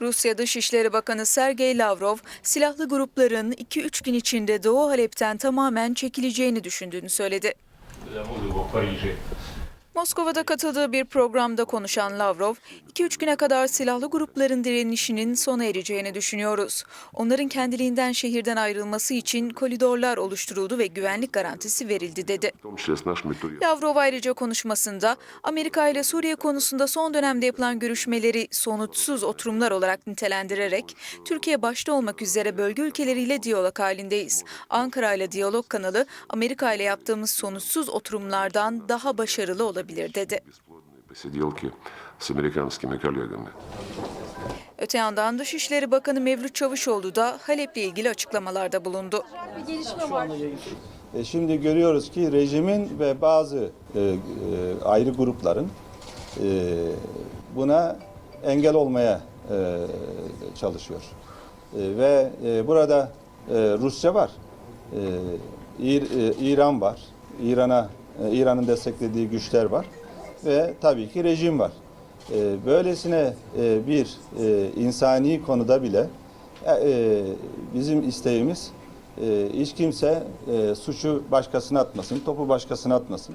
Rusya Dışişleri Bakanı Sergey Lavrov, silahlı grupların 2-3 gün içinde Doğu Halep'ten tamamen çekileceğini düşündüğünü söyledi. Moskova'da katıldığı bir programda konuşan Lavrov, 2-3 güne kadar silahlı grupların direnişinin sona ereceğini düşünüyoruz. Onların kendiliğinden şehirden ayrılması için koridorlar oluşturuldu ve güvenlik garantisi verildi dedi. Lavrov ayrıca konuşmasında Amerika ile Suriye konusunda son dönemde yapılan görüşmeleri sonuçsuz oturumlar olarak nitelendirerek Türkiye başta olmak üzere bölge ülkeleriyle diyalog halindeyiz. Ankara ile diyalog kanalı Amerika ile yaptığımız sonuçsuz oturumlardan daha başarılı olabilir yapılabilir dedi. Öte yandan Dışişleri Bakanı Mevlüt Çavuşoğlu da Halep'le ilgili açıklamalarda bulundu. E, şimdi görüyoruz ki rejimin ve bazı e, e, ayrı grupların buna engel olmaya çalışıyor. Ve burada Rusya var, İran var, İran'a İran'ın desteklediği güçler var ve tabii ki rejim var. E, böylesine e, bir e, insani konuda bile e, e, bizim isteğimiz e, hiç kimse e, suçu başkasına atmasın, topu başkasına atmasın.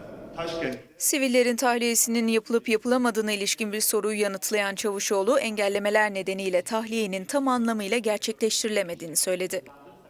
Sivillerin tahliyesinin yapılıp yapılamadığına ilişkin bir soruyu yanıtlayan Çavuşoğlu engellemeler nedeniyle tahliyenin tam anlamıyla gerçekleştirilemediğini söyledi.